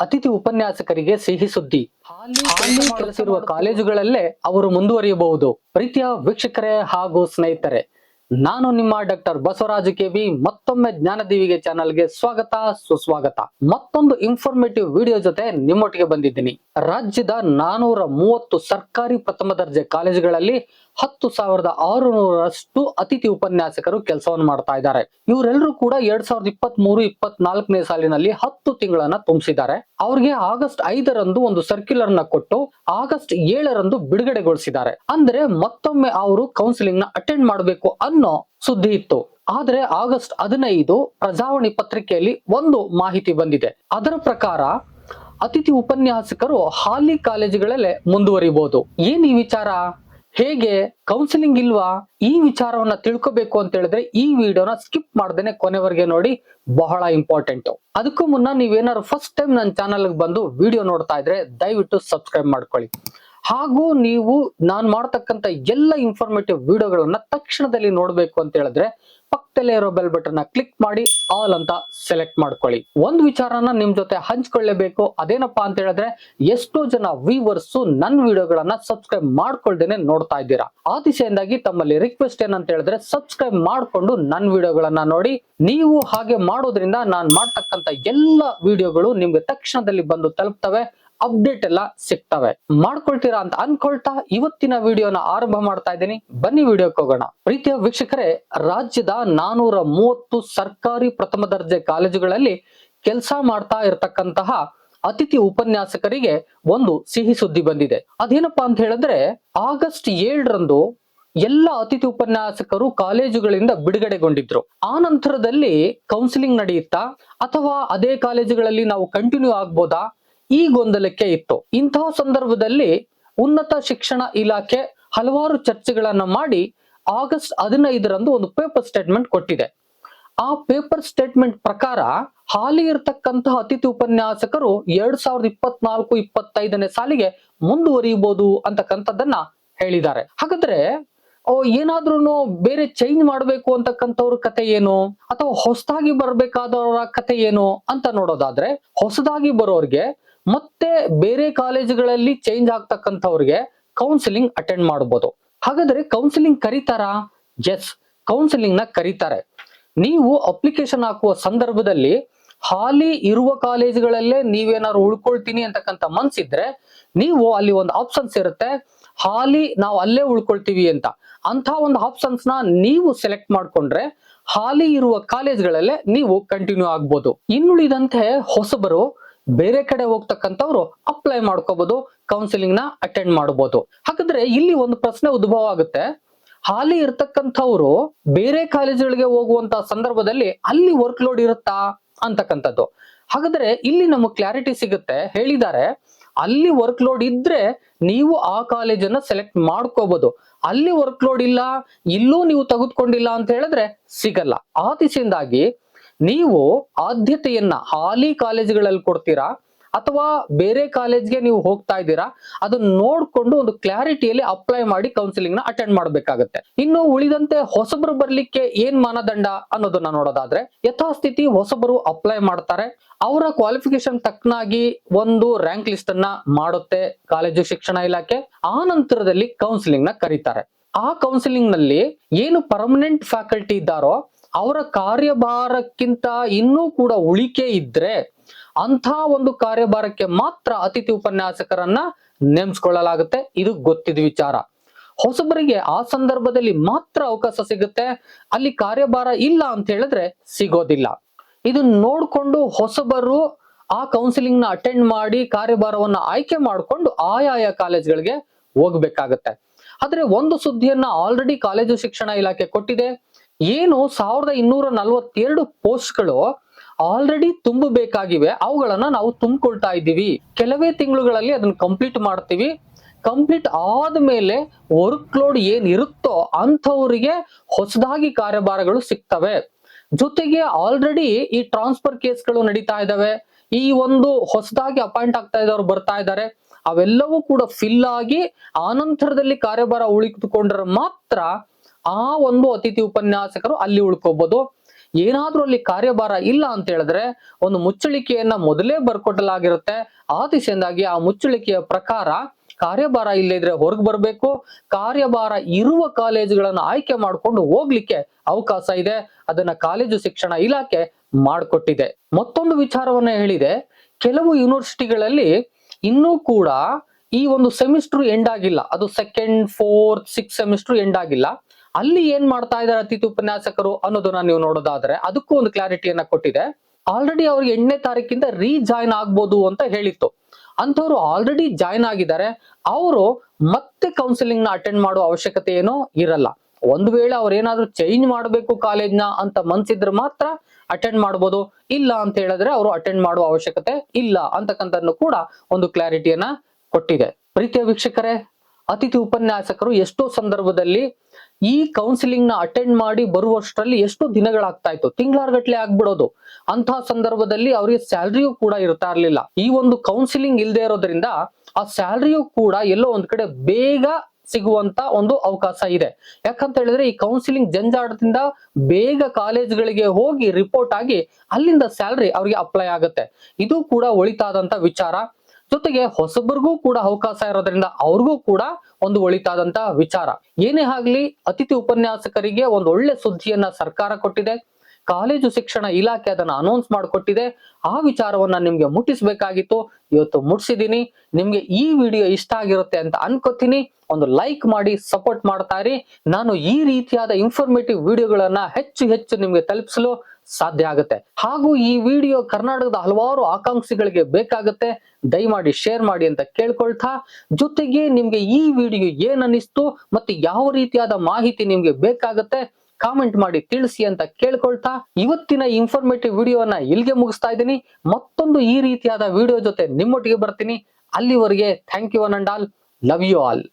ಅತಿಥಿ ಉಪನ್ಯಾಸಕರಿಗೆ ಸಿಹಿ ಸುದ್ದಿ. ಹಾಲಿ ಕೆಲಸ ಇರುವ ಕಾಲೇಜುಗಳಲ್ಲೇ ಅವರು ಮುಂದುವರಿಯಬಹುದು. ಪ್ರೀತಿಯ ವೀಕ್ಷಕರೇ ಹಾಗೂ ಸ್ನೇಹಿತರೆ ನಾನು ನಿಮ್ಮ ಡಾಕ್ಟರ್ ಬಸವರಾಜ ಕೆವಿ ಮತ್ತೊಮ್ಮೆ ಜ್ಞಾನದೀವಿಗೆ ಚಾನಲ್ಗೆ ಸ್ವಾಗತ ಸುಸ್ವಾಗತ. ಮತ್ತೊಂದು ಇನ್ಫಾರ್ಮೇಟಿವ್ ವಿಡಿಯೋ ಜೊತೆ ನಿಮ್ಮೊಟ್ಟಿಗೆ ಬಂದಿದ್ದೀನಿ. ರಾಜ್ಯದ ನಾನೂರ ಮೂವತ್ತು ಸರ್ಕಾರಿ ಪ್ರಥಮ ದರ್ಜೆ ಕಾಲೇಜುಗಳಲ್ಲಿ ಹತ್ತು ಸಾವಿರದ ಆರುನೂರಷ್ಟು ಅತಿಥಿ ಉಪನ್ಯಾಸಕರು ಕೆಲಸವನ್ನು ಮಾಡ್ತಾ ಇದ್ದಾರೆ. ಇವರೆಲ್ಲರೂ ಕೂಡ ಎರಡ್ ಸಾವಿರದ ಇಪ್ಪತ್ತ್ ಮೂರು ಇಪ್ಪತ್ನಾಲ್ಕನೇ ಸಾಲಿನಲ್ಲಿ ಹತ್ತು ತಿಂಗಳನ್ನ ತುಂಬಿಸಿದ್ದಾರೆ. ಅವ್ರಿಗೆ ಆಗಸ್ಟ್ ಐದರಂದು ಒಂದು ಸರ್ಕ್ಯುಲರ್ನ ಕೊಟ್ಟು ಆಗಸ್ಟ್ ಏಳರಂದು ಬಿಡುಗಡೆಗೊಳಿಸಿದ್ದಾರೆ. ಅಂದ್ರೆ ಮತ್ತೊಮ್ಮೆ ಅವರು ಕೌನ್ಸಿಲಿಂಗ್ನ ಅಟೆಂಡ್ ಮಾಡಬೇಕು ಅನ್ನೋ ಸುದ್ದಿ ಇತ್ತು. ಆದ್ರೆ ಆಗಸ್ಟ್ ಹದಿನೈದು ಪ್ರಜಾವಣಿ ಪತ್ರಿಕೆಯಲ್ಲಿ ಒಂದು ಮಾಹಿತಿ ಬಂದಿದೆ. ಅದರ ಪ್ರಕಾರ ಅತಿಥಿ ಉಪನ್ಯಾಸಕರು ಹಾಲಿ ಕಾಲೇಜುಗಳಲ್ಲೇ ಮುಂದುವರಿಬಹುದು ಏನ್ ಈ ವಿಚಾರ? ಹೇಗೆ ಕೌನ್ಸಿಲಿಂಗ್ ಇಲ್ವಾ? ಈ ವಿಚಾರವನ್ನ ತಿಳ್ಕೋಬೇಕು ಅಂತ ಹೇಳಿದ್ರೆ ಈ ವಿಡಿಯೋನ ಸ್ಕಿಪ್ ಮಾಡ್ದೇನೆ ಕೊನೆವರೆಗೆ ನೋಡಿ. ಬಹಳ ಇಂಪಾರ್ಟೆಂಟ್ ಅದಕ್ಕೂ ಮುನ್ನ ನೀವೇನಾದ್ರು ಫಸ್ಟ್ ಟೈಮ್ ನನ್ನ ಚಾನಲ್ ಬಂದು ವಿಡಿಯೋ ನೋಡ್ತಾ ಇದ್ರೆ ದಯವಿಟ್ಟು ಸಬ್ಸ್ಕ್ರೈಬ್ ಮಾಡ್ಕೊಳ್ಳಿ. ಹಾಗೂ ನೀವು ನಾನ್ ಮಾಡ್ತಕ್ಕಂತ ಎಲ್ಲ ಇನ್ಫಾರ್ಮೇಟಿವ್ ವಿಡಿಯೋಗಳನ್ನ ತಕ್ಷಣದಲ್ಲಿ ನೋಡ್ಬೇಕು ಅಂತ ಹೇಳಿದ್ರೆ ಪಕ್ಕದಲ್ಲೇ ಇರೋ ಬೆಲ್ ಬಟನ್ನ ಕ್ಲಿಕ್ ಮಾಡಿ ಆಲ್ ಅಂತ ಸೆಲೆಕ್ಟ್ ಮಾಡ್ಕೊಳ್ಳಿ. ಒಂದು ವಿಚಾರನ ನಿಮ್ ಜೊತೆ ಹಂಚ್ಕೊಳ್ಳೇಬೇಕು. ಅದೇನಪ್ಪಾ ಅಂತ ಹೇಳಿದ್ರೆ, ಎಷ್ಟೋ ಜನ ವ್ಯೂವರ್ಸ್ ನನ್ನ ವಿಡಿಯೋಗಳನ್ನ ಸಬ್ಸ್ಕ್ರೈಬ್ ಮಾಡ್ಕೊಳ್ದೇನೆ ನೋಡ್ತಾ ಇದ್ದೀರಾ. ಆ ದಿಸೆಯಿಂದಾಗಿ ತಮ್ಮಲ್ಲಿ ರಿಕ್ವೆಸ್ಟ್ ಏನಂತ ಹೇಳಿದ್ರೆ ಸಬ್ಸ್ಕ್ರೈಬ್ ಮಾಡ್ಕೊಂಡು ನನ್ನ ವಿಡಿಯೋಗಳನ್ನ ನೋಡಿ. ನೀವು ಹಾಗೆ ಮಾಡೋದ್ರಿಂದ ನಾನ್ ಮಾಡ್ತಕ್ಕಂತ ಎಲ್ಲ ವಿಡಿಯೋಗಳು ನಿಮ್ಗೆ ತಕ್ಷಣದಲ್ಲಿ ಬಂದು ತಲುಪ್ತವೆ. ಅಪ್ಡೇಟ್ ಎಲ್ಲ ಸಿಗ್ತವೆ. ಮಾಡ್ಕೊಳ್ತೀರಾ ಅಂತ ಅನ್ಕೊಳ್ತಾ ಇವತ್ತಿನ ವಿಡಿಯೋನ ಆರಂಭ ಮಾಡ್ತಾ ಇದ್ದೀನಿ. ಬನ್ನಿ ವಿಡಿಯೋಕ್ಕೆ ಹೋಗೋಣ. ಪ್ರೀತಿಯ ವೀಕ್ಷಕರೇ, ರಾಜ್ಯದ ನಾನೂರ ಮೂವತ್ತು ಸರ್ಕಾರಿ ಪ್ರಥಮ ದರ್ಜೆ ಕಾಲೇಜುಗಳಲ್ಲಿ ಕೆಲಸ ಮಾಡ್ತಾ ಇರತಕ್ಕಂತಹ ಅತಿಥಿ ಉಪನ್ಯಾಸಕರಿಗೆ ಒಂದು ಸಿಹಿ ಸುದ್ದಿ ಬಂದಿದೆ. ಅದೇನಪ್ಪಾ ಅಂತ ಹೇಳಿದ್ರೆ, ಆಗಸ್ಟ್ ಏಳರಂದು ಎಲ್ಲ ಅತಿಥಿ ಉಪನ್ಯಾಸಕರು ಕಾಲೇಜುಗಳಿಂದ ಬಿಡುಗಡೆಗೊಂಡಿದ್ರು. ಆ ನಂತರದಲ್ಲಿ ಕೌನ್ಸಿಲಿಂಗ್ ನಡೆಯುತ್ತಾ, ಅಥವಾ ಅದೇ ಕಾಲೇಜುಗಳಲ್ಲಿ ನಾವು ಕಂಟಿನ್ಯೂ ಆಗ್ಬೋದಾ? ಈ ಗೊಂದಲಕ್ಕೆ ಇತ್ತು. ಇಂತಹ ಸಂದರ್ಭದಲ್ಲಿ ಉನ್ನತ ಶಿಕ್ಷಣ ಇಲಾಖೆ ಹಲವಾರು ಚರ್ಚೆಗಳನ್ನ ಮಾಡಿ ಆಗಸ್ಟ್ ಹದಿನೈದರಂದು ಒಂದು ಪೇಪರ್ ಸ್ಟೇಟ್ಮೆಂಟ್ ಕೊಟ್ಟಿದೆ. ಆ ಪೇಪರ್ ಸ್ಟೇಟ್ಮೆಂಟ್ ಪ್ರಕಾರ ಹಾಲಿ ಇರತಕ್ಕಂತಹ ಅತಿಥಿ ಉಪನ್ಯಾಸಕರು ಎರಡ್ ಸಾವಿರದ ಇಪ್ಪತ್ನಾಲ್ಕು, ಇಪ್ಪತ್ತೈದನೇ ಸಾಲಿಗೆ ಮುಂದುವರಿಯಬಹುದು ಅಂತಕ್ಕಂಥದ್ದನ್ನ ಹೇಳಿದ್ದಾರೆ. ಹಾಗಾದ್ರೆ ಏನಾದ್ರೂ ಬೇರೆ ಚೇಂಜ್ ಮಾಡಬೇಕು ಅಂತಕ್ಕಂಥವ್ರ ಕತೆ ಏನು? ಅಥವಾ ಹೊಸದಾಗಿ ಬರ್ಬೇಕಾದವರ ಕತೆ ಏನು ಅಂತ ನೋಡೋದಾದ್ರೆ, ಹೊಸದಾಗಿ ಬರೋರ್ಗೆ ಮತ್ತೆ ಬೇರೆ ಕಾಲೇಜುಗಳಲ್ಲಿ ಚೇಂಜ್ ಆಗ್ತಕ್ಕಂಥವ್ರಿಗೆ ಕೌನ್ಸಿಲಿಂಗ್ ಅಟೆಂಡ್ ಮಾಡಬಹುದು ಹಾಗಾದ್ರೆ ಕೌನ್ಸಿಲಿಂಗ್ ಕರೀತಾರಾ? ಎಸ್ ಕೌನ್ಸಿಲಿಂಗ್ನ ಕರೀತಾರೆ. ನೀವು ಅಪ್ಲಿಕೇಶನ್ ಹಾಕುವ ಸಂದರ್ಭದಲ್ಲಿ ಹಾಲಿ ಇರುವ ಕಾಲೇಜುಗಳಲ್ಲೇ ನೀವೇನಾದ್ರು ಉಳ್ಕೊಳ್ತೀನಿ ಅಂತಕ್ಕಂಥ ಮನ್ಸಿದ್ರೆ ನೀವು ಅಲ್ಲಿ ಒಂದು ಆಪ್ಷನ್ಸ್ ಇರುತ್ತೆ. ಹಾಲಿ ನಾವು ಅಲ್ಲೇ ಉಳ್ಕೊಳ್ತೀವಿ ಅಂತ. ಅಂತ ಒಂದು ಆಪ್ಷನ್ಸ್ನ ನೀವು ಸೆಲೆಕ್ಟ್ ಮಾಡ್ಕೊಂಡ್ರೆ ಹಾಲಿ ಇರುವ ಕಾಲೇಜ್ಗಳಲ್ಲೇ ನೀವು ಕಂಟಿನ್ಯೂ ಆಗ್ಬೋದು. ಇನ್ನುಳಿದಂತೆ ಹೊಸಬರು ಬೇರೆ ಕಡೆ ಹೋಗ್ತಕ್ಕಂಥವ್ರು ಅಪ್ಲೈ ಮಾಡ್ಕೋಬಹುದು ಕೌನ್ಸಿಲಿಂಗ್ನ ಅಟೆಂಡ್ ಮಾಡಬಹುದು ಹಾಗಾದ್ರೆ ಇಲ್ಲಿ ಒಂದು ಪ್ರಶ್ನೆ ಉದ್ಭವ ಆಗುತ್ತೆ. ಹಾಲಿ ಇರ್ತಕ್ಕಂಥವ್ರು ಬೇರೆ ಕಾಲೇಜುಗಳಿಗೆ ಹೋಗುವಂತ ಸಂದರ್ಭದಲ್ಲಿ ಅಲ್ಲಿ ವರ್ಕ್ ಲೋಡ್ ಇರುತ್ತಾ ಅಂತಕ್ಕಂಥದ್ದು. ಹಾಗಾದ್ರೆ ಇಲ್ಲಿ ನಮಗೆ ಕ್ಲಾರಿಟಿ ಸಿಗುತ್ತೆ. ಹೇಳಿದ್ದಾರೆ, ಅಲ್ಲಿ ವರ್ಕ್ ಲೋಡ್ ಇದ್ರೆ ನೀವು ಆ ಕಾಲೇಜನ್ನ ಸೆಲೆಕ್ಟ್ ಮಾಡ್ಕೋಬಹುದು ಅಲ್ಲಿ ವರ್ಕ್ ಲೋಡ್ ಇಲ್ಲ, ಇಲ್ಲೂ ನೀವು ತೆಗೆದುಕೊಂಡಿಲ್ಲ ಅಂತ ಹೇಳಿದ್ರೆ ಸಿಗಲ್ಲ. ಆ ದಿಸೆಯಿಂದಾಗಿ ನೀವು ಆದ್ಯತೆಯನ್ನ ಹಾಲಿ ಕಾಲೇಜುಗಳಲ್ಲಿ ಕೊಡ್ತೀರಾ? ಅಥವಾ ಬೇರೆ ಕಾಲೇಜ್ಗೆ ನೀವು ಹೋಗ್ತಾ ಇದ್ದೀರಾ? ಅದನ್ನ ನೋಡ್ಕೊಂಡು ಒಂದು ಕ್ಲಾರಿಟಿಯಲ್ಲಿ ಅಪ್ಲೈ ಮಾಡಿ ಕೌನ್ಸಿಲಿಂಗ್ನ ಅಟೆಂಡ್ ಮಾಡ್ಬೇಕಾಗತ್ತೆ. ಇನ್ನು ಉಳಿದಂತೆ ಹೊಸಬರು ಬರ್ಲಿಕ್ಕೆ ಏನ್ ಮಾನದಂಡ ಅನ್ನೋದನ್ನ ನೋಡೋದಾದ್ರೆ, ಯಥಾಸ್ಥಿತಿ ಹೊಸಬರು ಅಪ್ಲೈ ಮಾಡ್ತಾರೆ. ಅವರ ಕ್ವಾಲಿಫಿಕೇಶನ್ ತಕ್ಕನಾಗಿ ಒಂದು ರ್ಯಾಂಕ್ ಲಿಸ್ಟ್ ಅನ್ನ ಮಾಡುತ್ತೆ ಕಾಲೇಜು ಶಿಕ್ಷಣ ಇಲಾಖೆ. ಆ ನಂತರದಲ್ಲಿ ಕೌನ್ಸಿಲಿಂಗ್ನ ಕರೀತಾರೆ. ಆ ಕೌನ್ಸಿಲಿಂಗ್ನಲ್ಲಿ ಏನು ಪರ್ಮನೆಂಟ್ ಫ್ಯಾಕಲ್ಟಿ ಇದ್ದಾರೋ ಅವರ ಕಾರ್ಯಭಾರಕ್ಕಿಂತ ಇನ್ನೂ ಕೂಡ ಉಳಿಕೆ ಇದ್ರೆ ಅಂಥ ಒಂದು ಕಾರ್ಯಭಾರಕ್ಕೆ ಮಾತ್ರ ಅತಿಥಿ ಉಪನ್ಯಾಸಕರನ್ನ ನೇಮಿಸ್ಕೊಳ್ಳಲಾಗುತ್ತೆ. ಇದು ಗೊತ್ತಿದ ವಿಚಾರ. ಹೊಸಬರಿಗೆ ಆ ಸಂದರ್ಭದಲ್ಲಿ ಮಾತ್ರ ಅವಕಾಶ ಸಿಗುತ್ತೆ. ಅಲ್ಲಿ ಕಾರ್ಯಭಾರ ಇಲ್ಲ ಅಂತ ಹೇಳಿದ್ರೆ ಸಿಗೋದಿಲ್ಲ. ಇದು ನೋಡ್ಕೊಂಡು ಹೊಸಬರು ಆ ಕೌನ್ಸಿಲಿಂಗ್ನ ಅಟೆಂಡ್ ಮಾಡಿ ಕಾರ್ಯಭಾರವನ್ನ ಆಯ್ಕೆ ಮಾಡಿಕೊಂಡು ಆಯಾಯ ಕಾಲೇಜ್ಗಳಿಗೆ ಹೋಗ್ಬೇಕಾಗತ್ತೆ. ಆದ್ರೆ ಒಂದು ಸುದ್ದಿಯನ್ನ ಆಲ್ರೆಡಿ ಕಾಲೇಜು ಶಿಕ್ಷಣ ಇಲಾಖೆ ಕೊಟ್ಟಿದೆ. ಏನು ಸಾವಿರದ ಇನ್ನೂರ ನಲವತ್ತೆರಡು ಪೋಸ್ಟ್ಗಳು ಆಲ್ರೆಡಿ ತುಂಬಬೇಕಾಗಿವೆ. ಅವುಗಳನ್ನ ನಾವು ತುಂಬಿಕೊಳ್ತಾ ಇದ್ದೀವಿ. ಕೆಲವೇ ತಿಂಗಳುಗಳಲ್ಲಿ ಅದನ್ನ ಕಂಪ್ಲೀಟ್ ಮಾಡ್ತೀವಿ. ಕಂಪ್ಲೀಟ್ ಆದ್ಮೇಲೆ ವರ್ಕ್ ಲೋಡ್ ಏನ್ ಇರುತ್ತೋ ಅಂಥವರಿಗೆ ಹೊಸದಾಗಿ ಕಾರ್ಯಭಾರಗಳು ಸಿಗ್ತವೆ. ಜೊತೆಗೆ ಆಲ್ರೆಡಿ ಈ ಟ್ರಾನ್ಸ್ಫರ್ ಕೇಸ್ಗಳು ನಡೀತಾ ಇದ್ದಾವೆ. ಈ ಒಂದು ಹೊಸದಾಗಿ ಅಪಾಯಿಂಟ್ ಆಗ್ತಾ ಇದ್ದವ್ರು ಬರ್ತಾ ಇದ್ದಾರೆ. ಅವೆಲ್ಲವೂ ಕೂಡ ಫಿಲ್ ಆಗಿ ಆನಂತರದಲ್ಲಿ ಕಾರ್ಯಭಾರ ಉಳಿದುಕೊಂಡ್ರೆ ಮಾತ್ರ ಆ ಒಂದು ಅತಿಥಿ ಉಪನ್ಯಾಸಕರು ಅಲ್ಲಿ ಉಳ್ಕೋಬಹುದು ಏನಾದ್ರೂ ಅಲ್ಲಿ ಕಾರ್ಯಭಾರ ಇಲ್ಲ ಅಂತ ಹೇಳಿದ್ರೆ ಒಂದು ಮುಚ್ಚಳಿಕೆಯನ್ನ ಮೊದಲೇ ಬರ್ಕೊಟ್ಟಲಾಗಿರುತ್ತೆ ಆ ದಿಸೆಯಿಂದಾಗಿ ಆ ಮುಚ್ಚಳಿಕೆಯ ಪ್ರಕಾರ ಕಾರ್ಯಭಾರ ಇಲ್ಲದಿದ್ರೆ ಹೊರಗೆ ಬರಬೇಕು. ಕಾರ್ಯಭಾರ ಇರುವ ಕಾಲೇಜುಗಳನ್ನು ಆಯ್ಕೆ ಮಾಡಿಕೊಂಡು ಹೋಗ್ಲಿಕ್ಕೆ ಅವಕಾಶ ಇದೆ. ಅದನ್ನ ಕಾಲೇಜು ಶಿಕ್ಷಣ ಇಲಾಖೆ ಮಾಡಿಕೊಟ್ಟಿದೆ. ಮತ್ತೊಂದು ವಿಚಾರವನ್ನ ಹೇಳಿದೆ. ಕೆಲವು ಯೂನಿವರ್ಸಿಟಿಗಳಲ್ಲಿ ಇನ್ನೂ ಕೂಡ ಈ ಒಂದು ಸೆಮಿಸ್ಟರ್ ಎಂಡ್ ಆಗಿಲ್ಲ. ಅದು second fourth six semester end ಆಗಿಲ್ಲ. ಅಲ್ಲಿ ಏನ್ ಮಾಡ್ತಾ ಇದ್ದಾರೆ ಅತಿಥಿ ಉಪನ್ಯಾಸಕರು ಅನ್ನೋದನ್ನ ನೀವು ನೋಡೋದಾದ್ರೆ ಅದಕ್ಕೂ ಒಂದು ಕ್ಲಾರಿಟಿಯನ್ನ ಕೊಟ್ಟಿದೆ. ಆಲ್ರೆಡಿ ಅವ್ರಿಗೆ ಎಂಟನೇ ತಾರೀಕಿಂದ ರೀಜಾಯ್ನ್ ಆಗ್ಬೋದು ಅಂತ ಹೇಳಿತ್ತು. ಅಂಥವ್ರು ಆಲ್ರೆಡಿ ಜಾಯ್ನ್ ಆಗಿದ್ದಾರೆ. ಅವರು ಮತ್ತೆ ಕೌನ್ಸಿಲಿಂಗ್ನ ಅಟೆಂಡ್ ಮಾಡುವ ಅವಶ್ಯಕತೆ ಏನೋ ಇರಲ್ಲ. ಒಂದ್ ವೇಳೆ ಅವ್ರು ಏನಾದ್ರೂ ಚೇಂಜ್ ಮಾಡಬೇಕು ಕಾಲೇಜ್ನ ಅಂತ ಮನ್ಸಿದ್ರೆ ಮಾತ್ರ ಅಟೆಂಡ್ ಮಾಡ್ಬೋದು. ಇಲ್ಲ ಅಂತ ಹೇಳಿದ್ರೆ ಅವರು ಅಟೆಂಡ್ ಮಾಡುವ ಅವಶ್ಯಕತೆ ಇಲ್ಲ ಅಂತಕ್ಕಂಥದ್ದು ಕೂಡ ಒಂದು ಕ್ಲಾರಿಟಿಯನ್ನ ಕೊಟ್ಟಿದೆ. ಪ್ರೀತಿಯ ವೀಕ್ಷಕರೇ, ಅತಿಥಿ ಉಪನ್ಯಾಸಕರು ಎಷ್ಟೋ ಸಂದರ್ಭದಲ್ಲಿ ಈ ಕೌನ್ಸಿಲಿಂಗ್ನ ಅಟೆಂಡ್ ಮಾಡಿ ಬರುವಷ್ಟರಲ್ಲಿ ಎಷ್ಟು ದಿನಗಳಾಗ್ತಾ ಇತ್ತು. ತಿಂಗಳಾರ್ಗಟ್ಲೆ ಆಗ್ಬಿಡೋದು. ಅಂತಹ ಸಂದರ್ಭದಲ್ಲಿ ಅವರಿಗೆ ಸ್ಯಾಲ್ರಿಯೂ ಕೂಡ ಇರ್ತಾ ಇರಲಿಲ್ಲ. ಈ ಒಂದು ಕೌನ್ಸಿಲಿಂಗ್ ಇಲ್ಲದೆ ಇರೋದ್ರಿಂದ ಆ ಸ್ಯಾಲ್ರಿಯೂ ಕೂಡ ಎಲ್ಲೋ ಒಂದ್ ಕಡೆ ಬೇಗ ಸಿಗುವಂತ ಒಂದು ಅವಕಾಶ ಇದೆ. ಯಾಕಂತ ಹೇಳಿದ್ರೆ ಈ ಕೌನ್ಸಿಲಿಂಗ್ ಜಂಜಾಟದಿಂದ ಬೇಗ ಕಾಲೇಜ್ಗಳಿಗೆ ಹೋಗಿ ರಿಪೋರ್ಟ್ ಆಗಿ ಅಲ್ಲಿಂದ ಸ್ಯಾಲ್ರಿ ಅವ್ರಿಗೆ ಅಪ್ಲೈ ಆಗುತ್ತೆ. ಇದು ಕೂಡ ಒಳಿತಾದಂತ ವಿಚಾರ. ಜೊತೆಗೆ ಹೊಸಬರಿಗೂ ಕೂಡ ಅವಕಾಶ ಇರೋದ್ರಿಂದ ಅವ್ರಿಗೂ ಕೂಡ ಒಂದು ಒಳಿತಾದಂತ ವಿಚಾರ. ಏನೇ ಆಗ್ಲಿ, ಅತಿಥಿ ಉಪನ್ಯಾಸಕರಿಗೆ ಒಂದು ಒಳ್ಳೆ ಸುದ್ದಿಯನ್ನ ಸರ್ಕಾರ ಕೊಟ್ಟಿದೆ. ಕಾಲೇಜು ಶಿಕ್ಷಣ ಇಲಾಖೆ ಅದನ್ನ ಅನೌನ್ಸ್ ಮಾಡಿಕೊಟ್ಟಿದೆ. ಆ ವಿಚಾರವನ್ನ ನಿಮ್ಗೆ ಮುಟ್ಟಿಸ್ಬೇಕಾಗಿತ್ತು. ಇವತ್ತು ಮುಟ್ಟಿಸಿದೀನಿ ನಿಮ್ಗೆ ಈ ವಿಡಿಯೋ ಇಷ್ಟ ಆಗಿರುತ್ತೆ ಅಂತ ಅನ್ಕೋತೀನಿ. ಒಂದು ಲೈಕ್ ಮಾಡಿ ಸಪೋರ್ಟ್ ಮಾಡ್ತಾ ಇರಿ ನಾನು ಈ ರೀತಿಯಾದ ಇನ್ಫಾರ್ಮೇಟಿವ್ ವಿಡಿಯೋಗಳನ್ನ ಹೆಚ್ಚು ಹೆಚ್ಚು ನಿಮ್ಗೆ ತಲುಪಿಸಲು ಸಾಧ್ಯ ಆಗುತ್ತೆ. ಹಾಗೂ ಈ ವಿಡಿಯೋ ಕರ್ನಾಟಕದ ಹಲವಾರು ಆಕಾಂಕ್ಷಿಗಳಿಗೆ ಬೇಕಾಗುತ್ತೆ. ದಯಮಾಡಿ ಶೇರ್ ಮಾಡಿ ಅಂತ ಕೇಳ್ಕೊಳ್ತಾ. ಜೊತೆಗೆ ನಿಮ್ಗೆ ಈ ವಿಡಿಯೋ ಏನ್ ಅನಿಸ್ತು ಮತ್ತೆ ಯಾವ ರೀತಿಯಾದ ಮಾಹಿತಿ ನಿಮ್ಗೆ ಬೇಕಾಗುತ್ತೆ. ಕಾಮೆಂಟ್ ಮಾಡಿ ತಿಳಿಸಿ ಅಂತ ಕೇಳ್ಕೊಳ್ತಾ ಇವತ್ತಿನ ಇನ್ಫಾರ್ಮೇಟಿವ್ ವಿಡಿಯೋನ ಇಲ್ಲಿಗೆ ಮುಗಿಸ್ತಾ ಇದ್ದೀನಿ. ಮತ್ತೊಂದು ಈ ರೀತಿಯಾದ ವಿಡಿಯೋ ಜೊತೆ ನಿಮ್ಮೊಟ್ಟಿಗೆ ಬರ್ತೀನಿ. ಅಲ್ಲಿವರೆಗೆ thank you all love you all